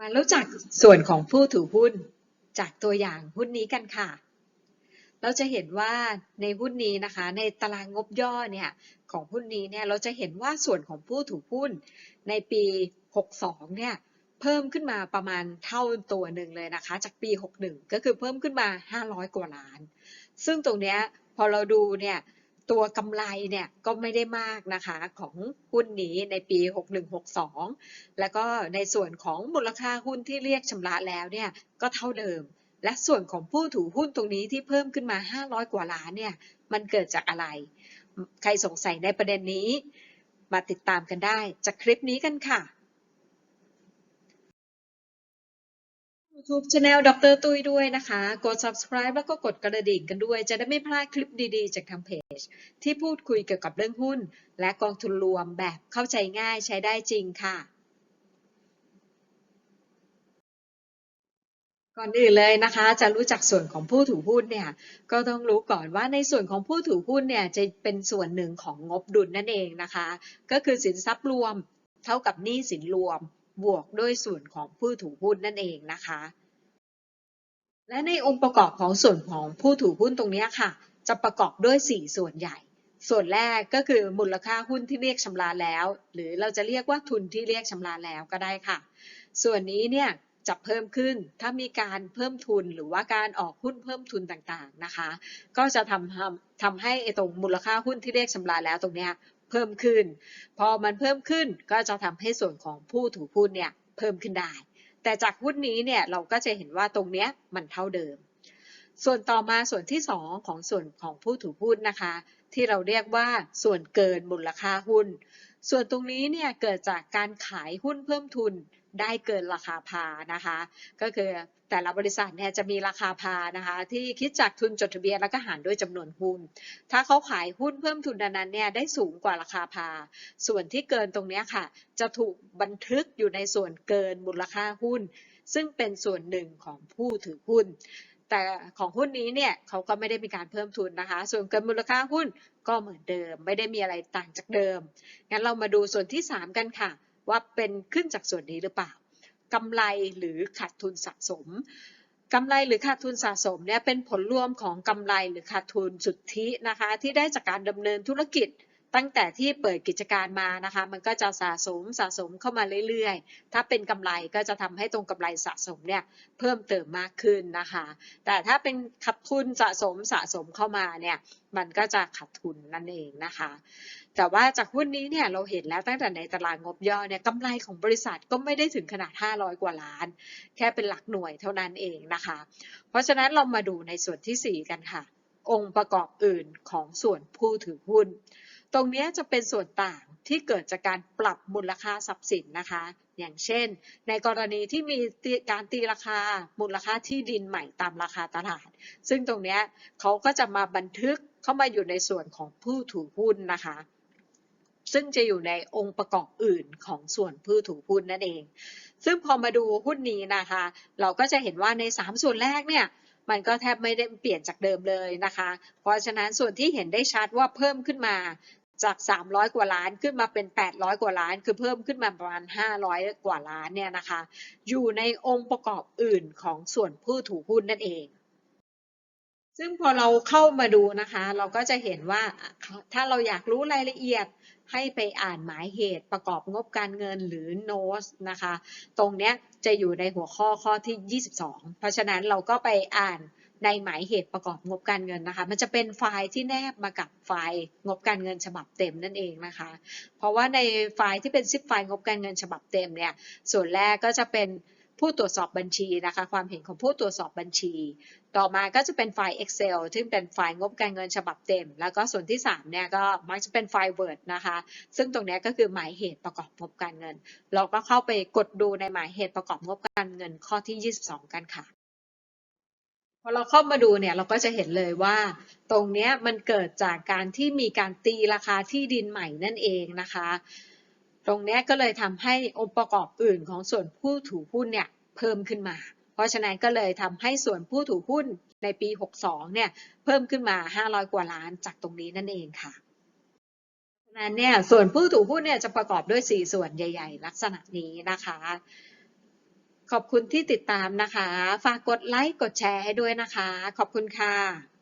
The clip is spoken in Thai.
มารู้จักส่วนของผู้ถือหุ้น จากตัวอย่างหุ้นนี้กันค่ะ เราจะเห็นว่าในหุ้นนี้นะคะ ในตารางงบย่อเนี่ยของหุ้นนี้เนี่ยเราจะเห็นว่าส่วนของผู้ถือหุ้น ในปี 62 เนี่ยเพิ่มขึ้นมาประมาณเท่าตัวหนึ่งเลยนะคะ จากปี 61 ก็คือเพิ่มขึ้นมา 500 กว่าล้าน ซึ่งตรงเนี้ยพอเราดูเนี่ย ตัวกำไรเนี่ยก็ไม่ได้มากนะคะของหุ้นนี้ในปี 6162 แล้วก็ในส่วนของมูลค่าหุ้นที่เรียกชำระแล้วเนี่ยก็เท่าเดิม และส่วนของผู้ถือหุ้นตรงนี้ที่เพิ่มขึ้นมา 500 กว่าล้านเนี่ยมันเกิดจากอะไร ใครสงสัยในประเด็นนี้ มาติดตามกันได้จากคลิปนี้กันค่ะ YouTube Channel ดรตุ้ยด้วยนะคะ กด subscribe แล้วก็กดกระดิ่งกันด้วย จะได้ไม่พลาดคลิปดีๆ จากทางเพจ ที่พูดคุยเกี่ยวกับเรื่องหุ้น และกองทุนรวมแบบเข้าใจง่ายใช้ได้จริงค่ะ ก่อนอื่นเลยนะคะ จะรู้จักส่วนของผู้ถือหุ้นเนี่ย ก็ต้องรู้ก่อนว่าในส่วนของผู้ถือหุ้นเนี่ยจะเป็นส่วนหนึ่งของงบดุลนั่นเองนะคะ ก็คือสินทรัพย์รวมเท่ากับหนี้สินรวม บวกด้วยส่วนของผู้ถือหุ้นนั่นเองนะคะ และในองค์ประกอบของส่วนของผู้ถือหุ้นตรงนี้ค่ะ จะประกอบด้วย 4 ส่วนใหญ่ ส่วนแรกก็คือมูลค่าหุ้นที่เรียกชำระแล้ว หรือเราจะเรียกว่าทุนที่เรียกชำระแล้วก็ได้ค่ะ ส่วนนี้เนี่ยจะเพิ่มขึ้นถ้ามีการเพิ่มทุนหรือว่าการออกหุ้นเพิ่มทุนต่างๆนะคะ ก็จะทำทำให้ตรงมูลค่าหุ้นที่เรียกชำระแล้วตรงเนี้ย เพิ่มขึ้น พอมันเพิ่มขึ้นก็จะทำให้ส่วนของผู้ถือหุ้นเนี่ยเพิ่มขึ้นได้ แต่จากหุ้นนี้เนี่ยเราก็จะเห็นว่าตรงเนี้ยมันเท่าเดิม ส่วนต่อมาส่วนที่ 2 ของส่วนของผู้ถือหุ้นนะคะ ที่เราเรียกว่าส่วนเกินมูลค่าหุ้น ส่วนตรงนี้เนี่ยเกิดจากการขายหุ้นเพิ่มทุนได้เกินราคาพานะคะ ก็คือแต่ละบริษัทเนี่ยจะมีราคาพานะคะที่คิดจากทุนจดทะเบียนแล้วก็หารด้วยจำนวนหุ้น ถ้าเขาขายหุ้นเพิ่มทุนนั้นเนี่ยได้สูงกว่าราคาพา ส่วนที่เกินตรงนี้ค่ะ จะถูกบันทึกอยู่ในส่วนเกินมูลค่าหุ้น ซึ่งเป็นส่วนหนึ่งของผู้ถือหุ้น แต่ของหุ้นนี้เนี่ยเขาก็ไม่ได้มีการเพิ่มทุนนะคะ ส่วนเกินมูลค่าหุ้นก็เหมือนเดิม ไม่ได้มีอะไรต่างจากเดิม งั้นเรามาดูส่วนที่ 3 กันค่ะ ว่าเป็นขึ้นจากส่วนนี้หรือเปล่ากำไรหรือขาดทุนสะสมกำไรหรือขาดทุนสะสมเนี่ยเป็นผลรวมของกำไรหรือขาดทุนสุทธินะคะ ที่ได้จากการดำเนินธุรกิจ ตั้งแต่ที่เปิดกิจการมานะคะ มันก็จะสะสมสะสมเข้ามาเรื่อยๆ ถ้าเป็นกำไรก็จะทำให้ตรงกำไรสะสมเนี่ยเพิ่มเติมมากขึ้นนะคะ แต่ถ้าเป็นขาดทุนสะสมสะสมเข้ามาเนี่ยมันก็จะขาดทุนนั่นเองนะคะ แต่ว่าจากหุ้นนี้เนี่ยเราเห็นแล้วตั้งแต่ในตารางงบย่อเนี่ยกำไรของบริษัทก็ไม่ได้ถึงขนาด 500 กว่าล้าน แค่เป็นหลักหน่วยเท่านั้นเองนะคะ เพราะฉะนั้นเรามาดูในส่วนทีสี่4 กันค่ะ องค์ประกอบอื่นของส่วนผู้ถือหุ้น ตรงนี้จะเป็นส่วนต่างที่เกิดจากการปรับมูลค่าทรัพย์สินนะคะ อย่างเช่น ในกรณีที่มีการตีราคามูลค่าที่ดินใหม่ตามราคาตลาด ซึ่งตรงนี้เขาก็จะมาบันทึกเข้ามาอยู่ในส่วนของผู้ถือหุ้นนะคะซึ่งจะอยู่ในองค์ประกอบอื่นของส่วนผู้ถือหุ้นนั่นเอง ซึ่งพอมาดูหุ้นนี้นะคะ เราก็จะเห็นว่าใน 3 ส่วนแรกเนี่ย มันก็แทบไม่ได้เปลี่ยนจากเดิมเลยนะคะ เพราะฉะนั้นส่วนที่เห็นได้ชัดว่าเพิ่มขึ้นมาจาก 300 กว่าล้านขึ้นมาเป็น 800 กว่าล้าน คือเพิ่มขึ้นมาประมาณ 500 กว่าล้านเนี่ยนะคะ อยู่ในองค์ประกอบอื่นของส่วนผู้ถือหุ้นนั่นเอง ซึ่งพอเราเข้ามาดูนะคะ เราก็จะเห็นว่าถ้าเราอยากรู้รายละเอียด ให้ไปอ่านหมายเหตุประกอบงบการเงินหรือ notes นะคะ ตรงเนี้ยจะอยู่ในหัวข้อข้อที่ 22 เพราะฉะนั้นเราก็ไปอ่านในหมายเหตุประกอบงบการเงินนะคะ มันจะเป็นไฟล์ที่แนบมากับไฟล์งบการเงินฉบับเต็มนั่นเองนะคะ เพราะว่าในไฟล์ที่เป็นซิปไฟล์งบการเงินฉบับเต็มเนี่ย ส่วนแรกก็จะเป็นผู้ตรวจสอบบัญชีนะคะ ความเห็นของผู้ตรวจสอบบัญชี ต่อมาก็จะเป็นไฟล์ Excel ซึ่งเป็นไฟล์งบการเงินฉบับเต็ม แล้วก็ส่วนที่3เนี่ยก็มักจะเป็นไฟล์ Word นะคะ ซึ่งตรงนี้ก็คือหมายเหตุประกอบงบการเงิน เราก็เข้าไปกดดูในหมายเหตุประกอบงบการเงินข้อที่ 22 กันค่ะพอเราเข้ามาดูเนี่ยเราก็จะเห็นเลยว่าตรงนี้มันเกิดจากการที่มีการตีราคาที่ดินใหม่นั่นเองนะคะ ตรงนี้ก็เลยทำให้องค์ประกอบอื่นของส่วนผู้ถือหุ้นเนี่ยเพิ่มขึ้นมา เพราะฉะนั้นก็เลยทำให้ส่วนผู้ถือหุ้นในปี 62 เนี่ยเพิ่มขึ้นมา 500 กว่าล้านจากตรงนี้นั่นเองค่ะฉะนั้นเนี่ยส่วนผู้ถือหุ้นเนี่ยจะประกอบด้วย 4 ส่วนใหญ่ ๆ ลักษณะนี้นะคะ ขอบคุณที่ติดตามนะคะ ฝากกดไลค์กดแชร์ให้ด้วยนะคะ ขอบคุณค่ะ